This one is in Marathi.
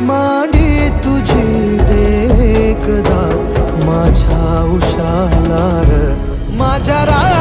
मांडी तुझी देखदा माझ्या उशालार माझ्या रा